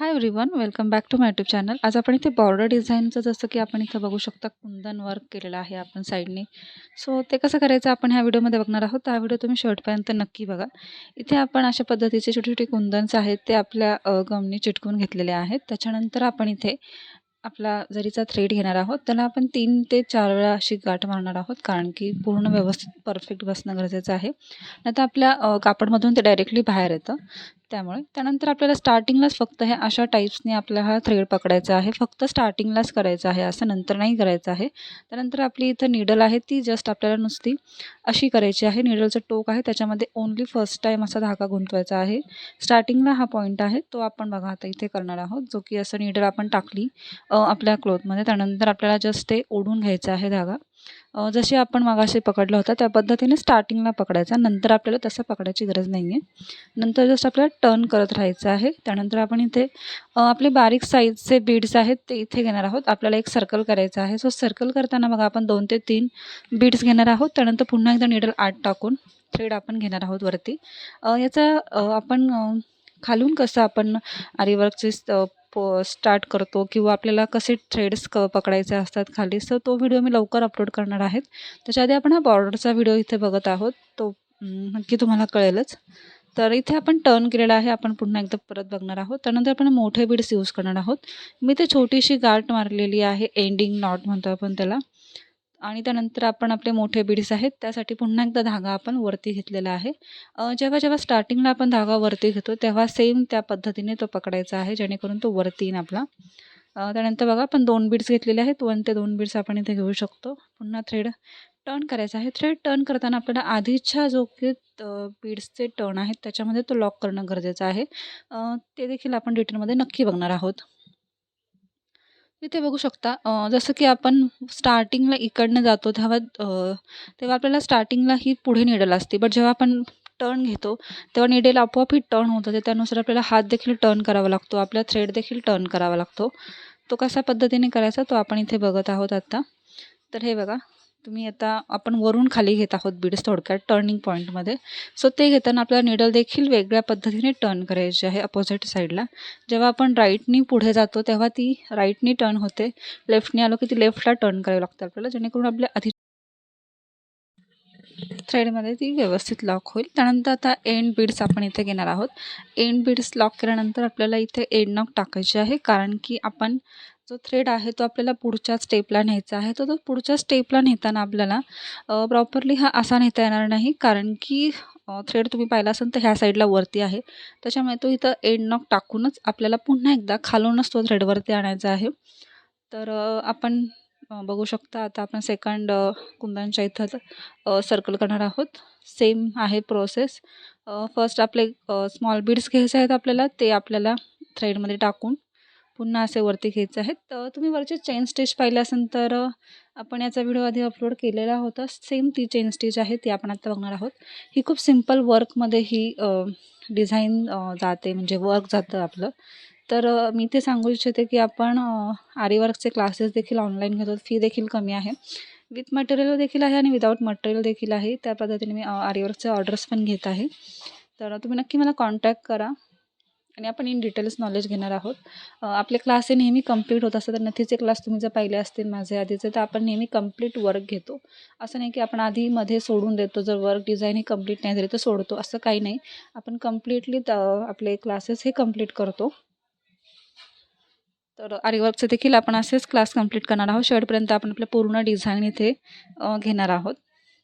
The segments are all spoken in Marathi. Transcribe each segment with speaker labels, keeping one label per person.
Speaker 1: Hi everyone welcome back to my YouTube channel आज आपण इथे बॉर्डर डिझाईनचं जसं की आपण इथं बघू शकता कुंदन वर्क केलेलं आहे आपण साईडने सो ते कसं करायचं आपण ह्या व्हिडिओमध्ये बघणार आहोत. हा व्हिडिओ तुम्ही शेवटपर्यंत नक्की बघा. इथे आपण अशा पद्धतीचे छोटे छोटे कुंदन्स आहेत ते आपल्या गमनी चिटकून घेतलेले आहेत. त्याच्यानंतर आपण इथे आपला जरीचा थ्रेड घेणार आहोत. त्याला आपण तीन ते चार वेळा अशी गाठ मारणार आहोत कारण की पूर्ण व्यवस्थित परफेक्ट बसणं गरजेचं आहे. नाहीतर आपल्या कापडमधून ते डायरेक्टली बाहेर येतं. त्यामुळे. त्यानंतर आपल्याला स्टार्टिंगलाच फक्त हे अशा टाईप्सने आपला हा थ्रेड पकडायचा आहे. फक्त स्टार्टिंगलाच करायचं आहे असं नंतर नाही करायचं आहे. त्यानंतर आपली इथं निडल आहे ती जस्ट आपल्याला नुसती अशी करायची आहे. निडलचं टोक आहे त्याच्यामध्ये ओन्ली फर्स्ट टाईम असा धागा गुंतवायचा आहे. स्टार्टिंगला हा पॉईंट आहे तो आपण बघा आता इथे करणार आहोत. जो की असं निडल आपण टाकली आपल्या क्लोथमध्ये त्यानंतर आपल्याला जस्ट ते ओढून घ्यायचा आहे धागा. जशी आपण मगाशी पकडला होता त्या पद्धतीने स्टार्टिंगला पकडायचा. नंतर आपल्याला तसं पकडायची गरज नाही आहे नंतर जस्ट आपल्याला टर्न करत राहायचं आहे त्यानंतर आपण इथे आपले बारीक साईजचे बीड्स आहेत ते इथे घेणार आहोत. आपल्याला एक सर्कल करायचं आहे. सो सर्कल करताना बघा आपण दोन ते तीन बीड्स घेणार आहोत. त्यानंतर पुन्हा एकदा निडल आत टाकून थ्रेड आपण घेणार आहोत वरती. याचा आपण खालून कसं आपण आरीवर्कचे पो स्टार्ट करतो किंवा आपल्याला कसे थ्रेड्स क पकडायचे असतात खाली. सो तो व्हिडिओ मी लवकर अपलोड करणार आहेत त्याच्या आधी आपण हा बॉर्डरचा व्हिडिओ इथे बघत आहोत. तो नक्की तुम्हाला कळेलच. तर इथे आपण टर्न केलेला आहे. आपण पुन्हा एकदा परत बघणार आहोत. त्यानंतर आपण मोठे बीड्स यूज करणार आहोत. मी ते छोटीशी गाठ मारलेली आहे. एंडिंग नॉट म्हणतो आपण त्याला. आणि त्यानंतर आपण आपले मोठे बीड्स आहेत त्यासाठी पुन्हा एकदा धागा आपण वरती घेतलेला आहे. जेव्हा जेव्हा स्टार्टिंगला आपण धागा वरती घेतो तेव्हा सेम त्या पद्धतीने तो पकडायचा आहे जेणेकरून तो वरती येईन आपला. त्यानंतर बघा आपण दोन बीड्स घेतलेले आहेत. वन ते दोन बीड्स आपण इथे घेऊ शकतो. पुन्हा थ्रेड टर्न करायचा आहे. थ्रेड टर्न करताना आपल्याला आधीच्या जो की बीड्सचे टर्न आहेत त्याच्यामध्ये तो लॉक करणं गरजेचं आहे. ते देखील आपण डिटेलमध्ये नक्की बघणार आहोत. इथे बघू शकता जसं की आपण स्टार्टिंगला इकडनं जातो तेव्हा तेव्हा आपल्याला स्टार्टिंगला ही पुढे निडल असते. बट जेव्हा आपण टर्न घेतो तेव्हा निडेल आपोआप ही टर्न होतं ते त्यानुसार आपल्याला हात देखील टर्न करावा लागतो. आपला थ्रेड देखील टर्न करावा लागतो. तो कशा पद्धतीने करायचा तो आपण इथे बघत आहोत आत्ता तर हे बघा. तुम्ही आता आपण वरून खाली घेत आहोत बीड्स थोडक्यात टर्निंग पॉईंटमध्ये सो ते घेताना आपल्याला निडल देखील वेगळ्या पद्धतीने टर्न करायची आहे अपोजिट साईडला जेव्हा आपण राईटनी पुढे जातो तेव्हा ती राईटनी टर्न होते. लेफ्टनी आलो की ती लेफ्टला टर्न करावी लागते आपल्याला जेणेकरून आपल्या आधी थ्रेडमध्ये ती व्यवस्थित लॉक होईल. त्यानंतर आता एंड बीड्स आपण इथे घेणार आहोत. एंड बीड्स लॉक केल्यानंतर आपल्याला इथे एंड नॉक टाकायचे आहे कारण की आपण जो थ्रेड आहे तो आपल्याला पुढच्या स्टेपला न्यायचा आहे. तर तो पुढच्या स्टेपला नेताना आपल्याला प्रॉपरली हा असा नेता येणार नाही. कारण की थ्रेड तुम्ही पाहिला असेल तर ह्या साईडला वरती आहे. त्याच्यामुळे तो इथं एंड नॉक टाकूनच आपल्याला पुन्हा एकदा खालूनच तो थ्रेडवरती आणायचा आहे. तर आपण बघू शकता आता आपण सेकंड कुंदांच्या इथं सर्कल करणार आहोत. सेम आहे प्रोसेस फर्स्ट आपले स्मॉल बीड्स घ्यायचे आहेत आपल्याला. ते आपल्याला थ्रेडमध्ये टाकून पुन्हा असे वरती घ्यायचे आहेत. तर तुम्ही वरचे चेन स्टिच पाहिले असेल तर आपण याचा व्हिडिओ आधी अपलोड केलेला होता. सेम ती चेन स्टिच आहे ती आपण आता बघणार आहोत. ही खूप सिंपल वर्कमध्ये ही डिझाईन जाते म्हणजे वर्क जातं आपलं. तर मी ते सांगू इच्छिते की आपण आरीवर्कचे क्लासेस देखील ऑनलाईन घेतो. फी देखील कमी आहे. विथ मटेरियल देखील आहे आणि विदाऊट मटेरियल देखील आहे. त्या पद्धतीने मी आरीवर्कचे ऑर्डर्स पण घेत आहे. तर तुम्ही नक्की मला कॉन्टॅक्ट करा. आणि आपण इन डिटेल्स नॉलेज घेणार आहोत. आपले क्लास हे नेहमी कंप्लीट होत असतात. तर नथीचे क्लास तुम्ही जर पाहिले असतील माझे आधीचे तर आपण नेहमी कंप्लीट वर्क घेतो. असं नाही की आपण आधी मध्ये सोडून देतो. जर वर्क डिझाईन हे कंप्लीट नाही झाली तर सोडतो. असं काही नाही. आपण कम्प्लिटली आपले क्लासेस हे कंप्लीट करतो. तर आरीवर्कचे देखील आपण असेच क्लास कंप्लीट करणार आहोत. शेवटपर्यंत आपण आपलं पूर्ण डिझाईन इथे घेणार आहोत.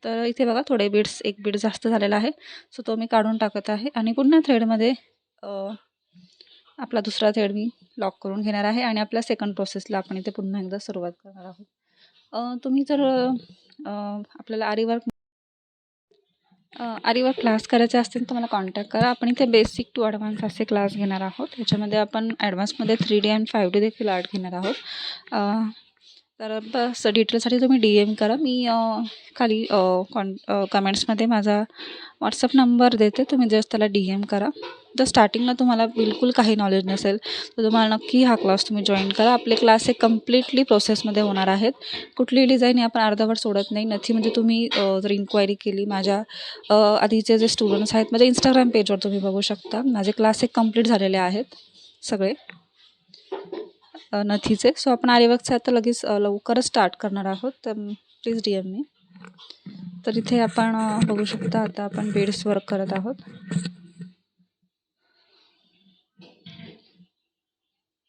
Speaker 1: तर इथे बघा थोडे बीड्स एक बीड जास्त झालेला आहे. सो तो मी काढून टाकत आहे. आणि पुन्हा थ्रेडमध्ये आपला दुसरा थ्रेड मी लॉक करून घेणार आहे आणि आपल्या सेकंड प्रोसेसला आपण इथे पुन्हा एकदा सुरुवात करणार आहोत. तुम्ही जर आपल्याला आरीवर्क आरीवर क्लास करायचे असतील तर मला कॉन्टॅक्ट करा. आपण इथे बेसिक टू ॲडव्हान्स असे क्लास घेणार आहोत. त्याच्यामध्ये आपण ॲडव्हान्समध्ये three D and five D देखील आर्ट घेणार आहोत. तर बस डिटेलसाठी तुम्ही डी एम करा. मी खाली कॉन कमेंट्समध्ये माझा व्हॉट्सअप नंबर देते. तुम्ही जस्ट त्याला डी एम करा. जर स्टार्टिंगला तुम्हाला बिलकुल काही नॉलेज नसेल. तर तुम्हाला नक्की हा क्लास तुम्ही जॉईन करा. आपले क्लास हे कम्प्लिटली प्रोसेसमध्ये होणार आहेत. कुठलीही डिझाईन आपण अर्धवट सोडत नाही. नथी म्हणजे तुम्ही जर इन्क्वायरी केली माझ्या आधीचे जे स्टुडंट्स आहेत माझ्या इंस्टाग्राम पेजवर तुम्ही बघू शकता. माझे क्लास हे कंप्लीट झालेले आहेत सगळे. नथीचे. सो आपण आरीवर्कचं आता लगेच लवकरच स्टार्ट करणार आहोत. तर प्लीज डी एम मी तर इथे आपण बघू शकता आता आपण बेड्स वर्क करत आहोत.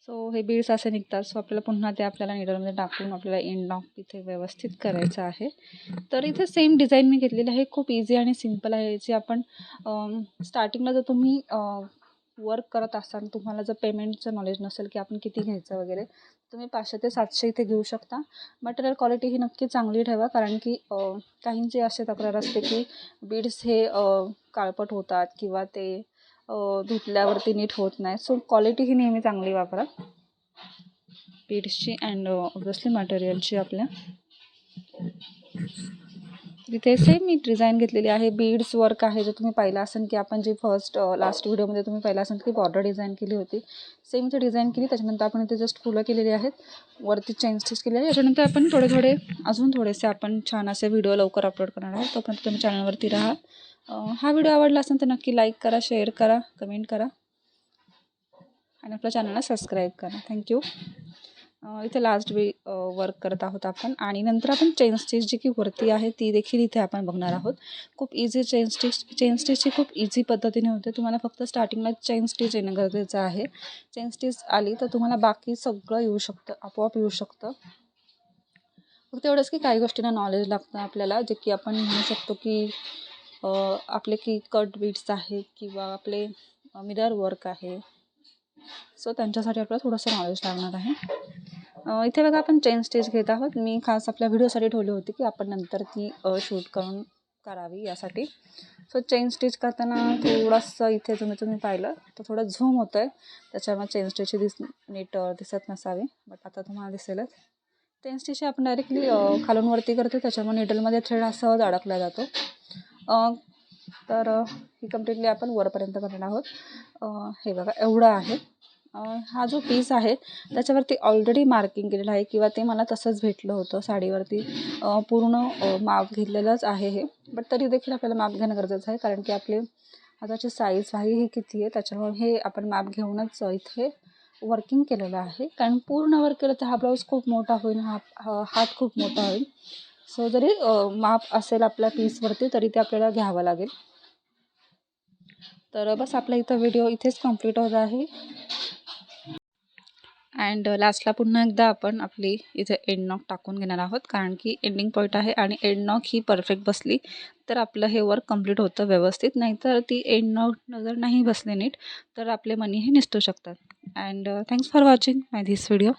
Speaker 1: सो हे बीड्स असे निघतात. सो आपल्याला पुन्हा ते आपल्याला निडलमध्ये टाकून आपल्याला एंड नॉक इथे व्यवस्थित करायचं आहे. तर इथे सेम डिझाईन मी घेतलेली आहे. खूप इझी आणि सिंपल आहे. जी आपण स्टार्टिंगला जर तुम्ही वर्क करत असाल तुम्हाला जर पेमेंटचं नॉलेज नसेल की आपण किती घ्यायचं वगैरे तुम्ही पाचशे ते सातशे इथे घेऊ शकता. मटेरियल क्वालिटी ही नक्की चांगली ठेवा. कारण की काहींचे काहींची असे तक्रार असते की बीड्स हे काळपट होतात किंवा ते धुतल्यावरती नीट होत नाही. सो क्वालिटी ही नेहमी चांगली वापरा. बीड्सची अँड ऑब्विसली मटेरियलची आपल्या. तिथे सेम मी डिझाईन घेतलेली आहे. बीड्स वर्क आहे जे तुम्ही पाहिलं असेल की आपण जी फर्स्ट लास्ट व्हिडिओमध्ये तुम्ही पाहिलं असेल की बॉर्डर डिझाईन केली होती. सेम ती डिझाईन केली त्याच्यानंतर आपण इथे जस्ट फुलं केलेली आहेत. वरती चेन स्टिच केली आहे. त्याच्यानंतर आपण थोडे थोडे अजून थोडेसे आपण छान असे व्हिडिओ लवकर अपलोड करणार आहोत. तोपर्यंत तुम्ही चॅनलवरती राहा. हा व्हिडिओ आवडला असेल तर नक्की लाईक करा शेअर करा कमेंट करा. आणि आपल्या चॅनलला सबस्क्राईब करा. थँक्यू इथे लास्ट वे वर्क करत आहोत आपण. आणि नंतर आपण चेन स्टिच जी की वरती आहे ती देखील इथे आपण बघणार आहोत. खूप इझी चेन स्टिच चेन स्टिचची खूप इझी पद्धतीने होते. तुम्हाला फक्त स्टार्टिंगला चेन स्टिच येणं गरजेचं आहे. चेन स्टिच आली तर तुम्हाला बाकी सगळं येऊ शकतं आपोआप येऊ शकतं. फक्त एवढंच की काही गोष्टींना नॉलेज लागतं आपल्याला जे की आपण म्हणू शकतो की आपले की कट बीट्स आहेत किंवा आपले मिरर वर्क आहे. सो त्यांच्यासाठी आपल्याला थोडंसं नॉलेज लागणार आहे. इथे बघा आपण चेन स्टेज घेत आहोत. मी खास आपल्या व्हिडिओसाठी ठेवली होती की आपण नंतर ती शूट करून करावी यासाठी. सो चेन स्टिच करताना थोडंसं इथे तुम्ही तुम्ही पाहिलं तर थोडं झूम होतं आहे त्याच्यामुळे चेन स्टिचची दिस नीट दिसत नसावी. बट आता तुम्हाला दिसेलच. चेन स्टिच आपण डायरेक्टली खालून वरती करतो त्याच्यामुळे निडलमध्ये थ्रेड हा सहज अडकला जातो. तर ही कम्प्लिटली आपण वरपर्यंत करणार आहोत. हे बघा एवढं आहे. हा जो पीस आहे त्याच्यावरती ऑलरेडी मार्किंग केलेलं आहे किंवा ते मला तसंच भेटलं होतं साडीवरती. पूर्ण माप घेतलेलंच आहे हे. बट तरी देखील आपल्याला माप घेणं गरजेचं आहे कारण की आपले हाताची साईज आहे ही किती आहे त्याच्यामुळे हे आपण माप घेऊनच इथे वर्किंग केलेलं आहे. कारण पूर्ण वर्क केलं तर हा ब्लाऊज खूप मोठा होईल हा हात खूप मोठा होईल. सो जरी माप असेल आपल्या पीसवरती तरी ते आपल्याला घ्यावं लागेल. तर बस आपला इथं व्हिडिओ इथेच कंप्लीट होत आहे. अँड लास्टला पुन्हा एकदा आपण आपली इथे एंड नॉक टाकून घेणार आहोत. कारण की एंडिंग पॉईंट आहे आणि एंड नॉक ही परफेक्ट बसली तर आपलं हे वर्क कंप्लीट होतं व्यवस्थित. नाहीतर ती एंड नॉक जर नाही बसली नीट तर आपले मनी हे निसटू शकतात. And thanks for watching my this video